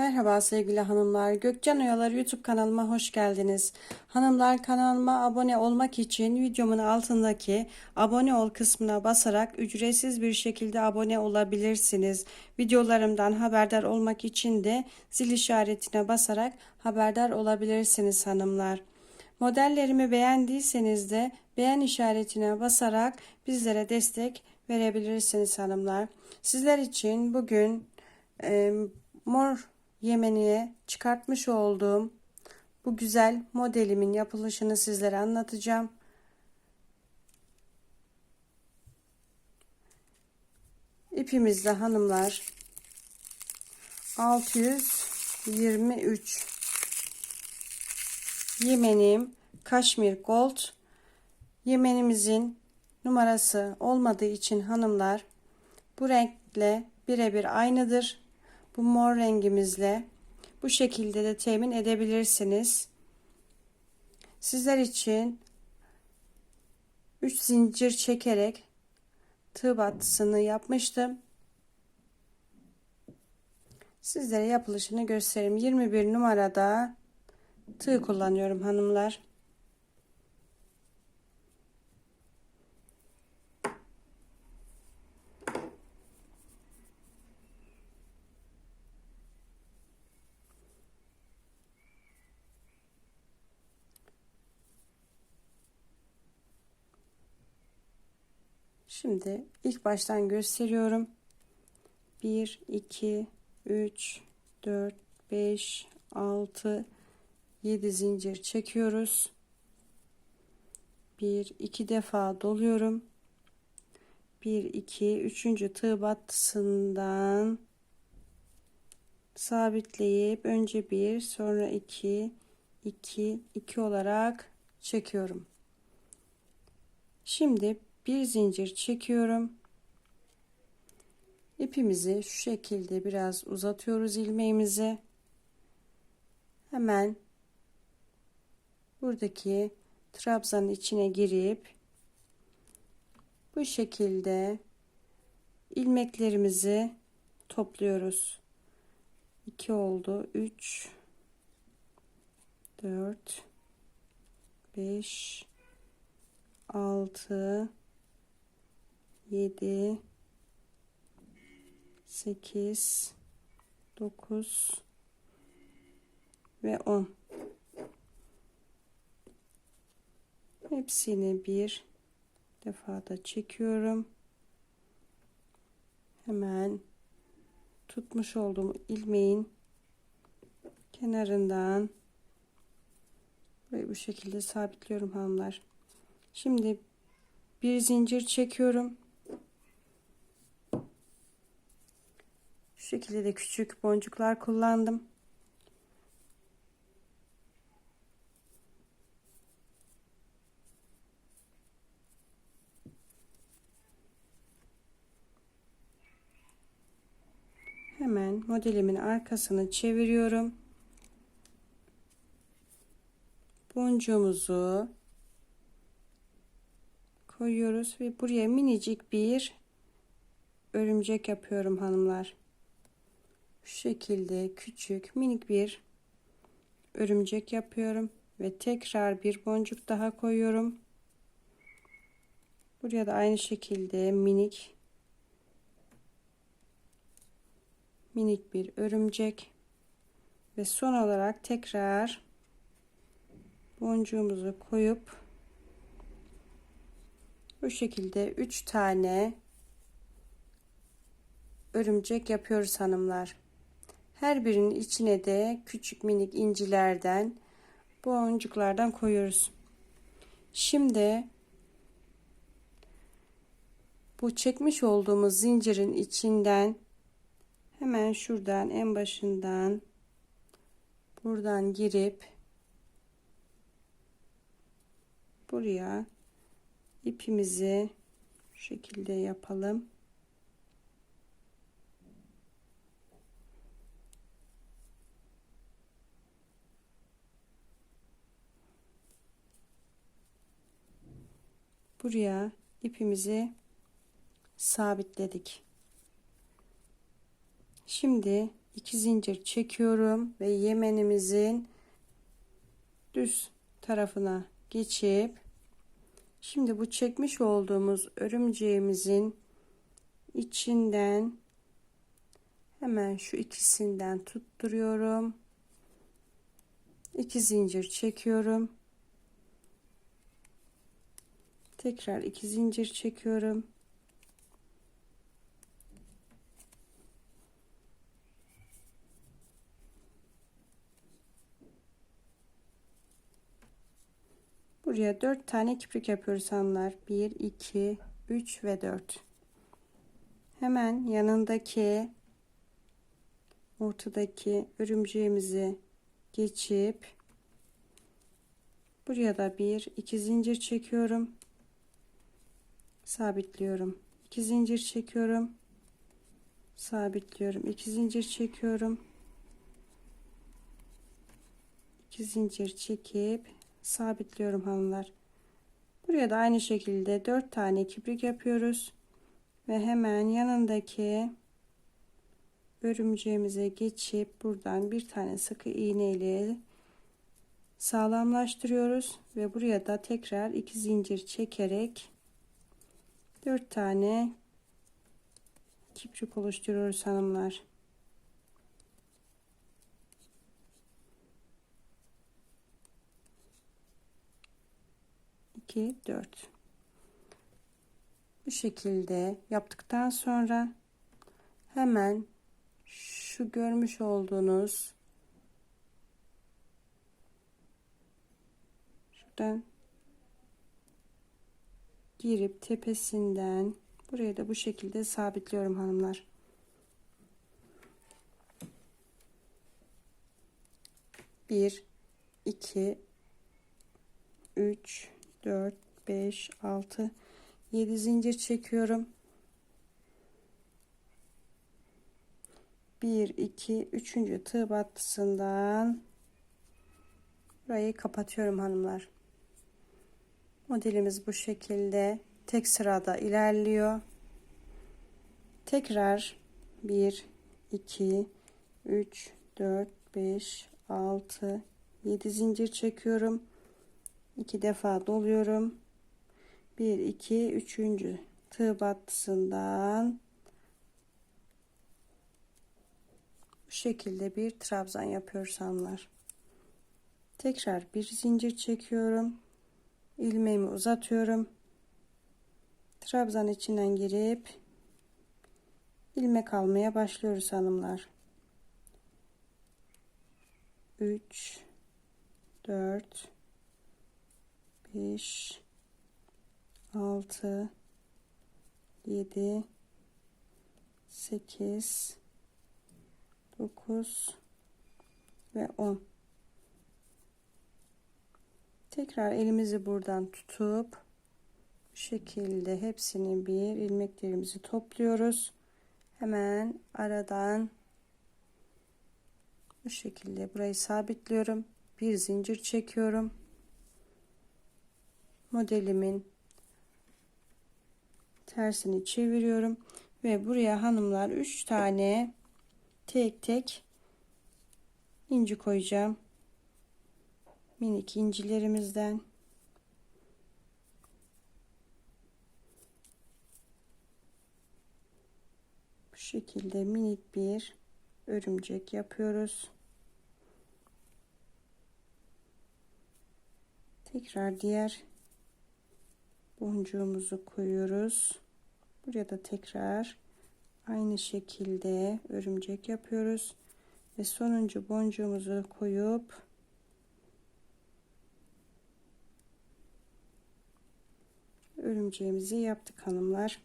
Merhaba sevgili hanımlar. Gökcan Oyalar YouTube kanalıma hoş geldiniz. Hanımlar kanalıma abone olmak için videomun altındaki abone ol kısmına basarak ücretsiz bir şekilde abone olabilirsiniz. Videolarımdan haberdar olmak için de zil işaretine basarak haberdar olabilirsiniz hanımlar. Modellerimi beğendiyseniz de beğen işaretine basarak bizlere destek verebilirsiniz hanımlar. Sizler için bugün e, mor yemeniye çıkartmış olduğum bu güzel modelimin yapılışını sizlere anlatacağım. İpimizde hanımlar 623 yemenim kaşmir gold. Yemenimizin numarası olmadığı için hanımlar bu renkle birebir aynıdır bu mor rengimizle bu şekilde de temin edebilirsiniz. Sizler için 3 zincir çekerek tığ battısını yapmıştım. Sizlere yapılışını göstereyim. 21 numarada tığ kullanıyorum hanımlar. Şimdi ilk baştan gösteriyorum. 1, 2, 3, 4, 5, 6, 7 zincir çekiyoruz. 1, 2 defa doluyorum. 1, 2, 3. tığ battısından sabitleyip önce 1 sonra 2, 2, 2 olarak çekiyorum. Şimdi bir zincir çekiyorum. İpimizi şu şekilde biraz uzatıyoruz ilmeğimizi. Hemen buradaki trabzanın içine girip bu şekilde ilmeklerimizi topluyoruz. 2 oldu. 3 4 5 6 7 8 9 ve 10 hepsini bir defada çekiyorum. Hemen tutmuş olduğum ilmeğin kenarından burayı bu şekilde sabitliyorum hanımlar. Şimdi bir zincir çekiyorum şekilde de küçük boncuklar kullandım. Hemen modelimin arkasını çeviriyorum. Boncuğumuzu koyuyoruz ve buraya minicik bir örümcek yapıyorum hanımlar şu şekilde küçük minik bir örümcek yapıyorum ve tekrar bir boncuk daha koyuyorum. Buraya da aynı şekilde minik minik bir örümcek ve son olarak tekrar boncuğumuzu koyup bu şekilde 3 tane örümcek yapıyoruz hanımlar. Her birinin içine de küçük minik incilerden boncuklardan koyuyoruz. Şimdi bu çekmiş olduğumuz zincirin içinden hemen şuradan en başından buradan girip buraya ipimizi şekilde yapalım. Buraya ipimizi sabitledik. Şimdi 2 zincir çekiyorum ve yemenimizin düz tarafına geçip şimdi bu çekmiş olduğumuz örümceğimizin içinden hemen şu ikisinden tutturuyorum. 2 zincir çekiyorum. Tekrar 2 zincir çekiyorum. Buraya 4 tane kiprik yapıyoruz hanımlar. 1, 2, 3 ve 4. Hemen yanındaki ortadaki örümceğimizi geçip buraya da bir iki zincir çekiyorum. Sabitliyorum. 2 zincir çekiyorum. Sabitliyorum. 2 zincir çekiyorum. 2 zincir çekip sabitliyorum hanımlar. Buraya da aynı şekilde 4 tane kibrik yapıyoruz. Ve hemen yanındaki örümceğimize geçip buradan bir tane sıkı iğne ile sağlamlaştırıyoruz ve buraya da tekrar iki zincir çekerek 4 tane kiprik oluşturuyoruz hanımlar. 2 4 bu şekilde yaptıktan sonra hemen şu görmüş olduğunuz şuradan girip tepesinden buraya da bu şekilde sabitliyorum hanımlar. Bir, iki, üç, 4 5 6 7 zincir çekiyorum 1 2 3. tığ battısından burayı kapatıyorum hanımlar modelimiz bu şekilde tek sırada ilerliyor tekrar 1 2 3 4 5 6 7 zincir çekiyorum iki defa doluyorum. 1 2 3. tığ battısından bu şekilde bir trabzan yapıyoruz. Tekrar bir zincir çekiyorum. İlmeğimi uzatıyorum. Trabzan içinden girip ilmek almaya başlıyoruz hanımlar. 3 4 5 6 7 8 9 ve 10 tekrar elimizi buradan tutup bu şekilde hepsini bir ilmeklerimizi topluyoruz. Hemen aradan bu şekilde burayı sabitliyorum. Bir zincir çekiyorum. Modelimin tersini çeviriyorum ve buraya hanımlar 3 tane tek tek inci koyacağım minik incilerimizden bu şekilde minik bir örümcek yapıyoruz tekrar diğer boncuğumuzu koyuyoruz. Buraya da tekrar aynı şekilde örümcek yapıyoruz. Ve sonuncu boncuğumuzu koyup örümceğimizi yaptık hanımlar.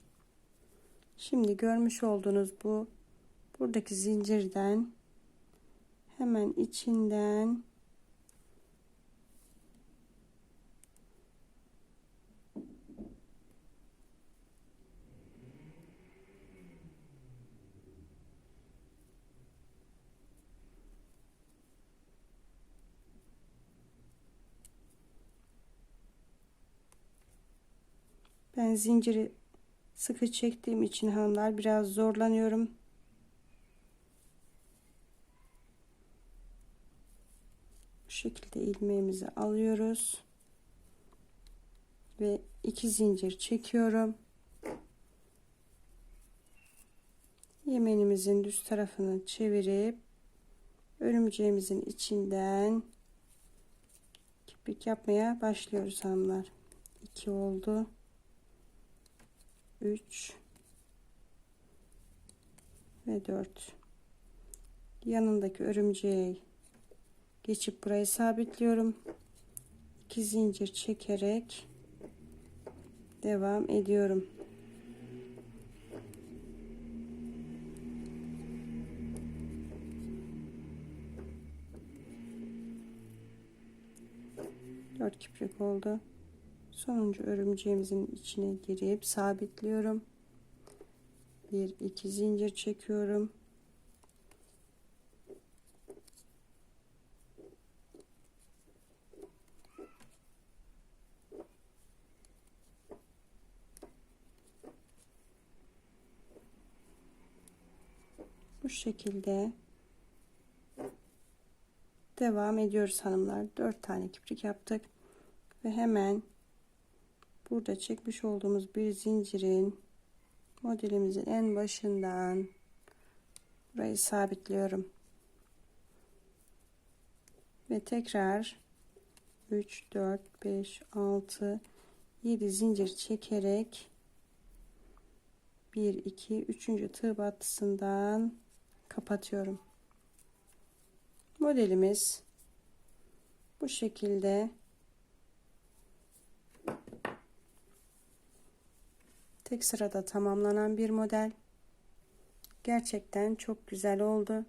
Şimdi görmüş olduğunuz bu buradaki zincirden hemen içinden Ben zinciri sıkı çektiğim için hanımlar biraz zorlanıyorum. Bu şekilde ilmeğimizi alıyoruz. Ve iki zincir çekiyorum. Yemenimizin düz tarafını çevirip örümceğimizin içinden kirpik yapmaya başlıyoruz hanımlar. 2 oldu. 3 ve 4 yanındaki örümceği geçip burayı sabitliyorum. 2 zincir çekerek devam ediyorum. Dört kiprik oldu sonuncu örümceğimizin içine girip sabitliyorum. Bir iki zincir çekiyorum. Bu şekilde devam ediyoruz hanımlar. Dört tane kiprik yaptık ve hemen burada çekmiş olduğumuz bir zincirin modelimizin en başından burayı sabitliyorum ve tekrar 3 4 5 6 7 zincir çekerek 1 2 3. tığ battısından kapatıyorum modelimiz bu şekilde tek sırada tamamlanan bir model gerçekten çok güzel oldu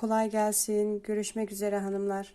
Kolay gelsin. Görüşmek üzere hanımlar.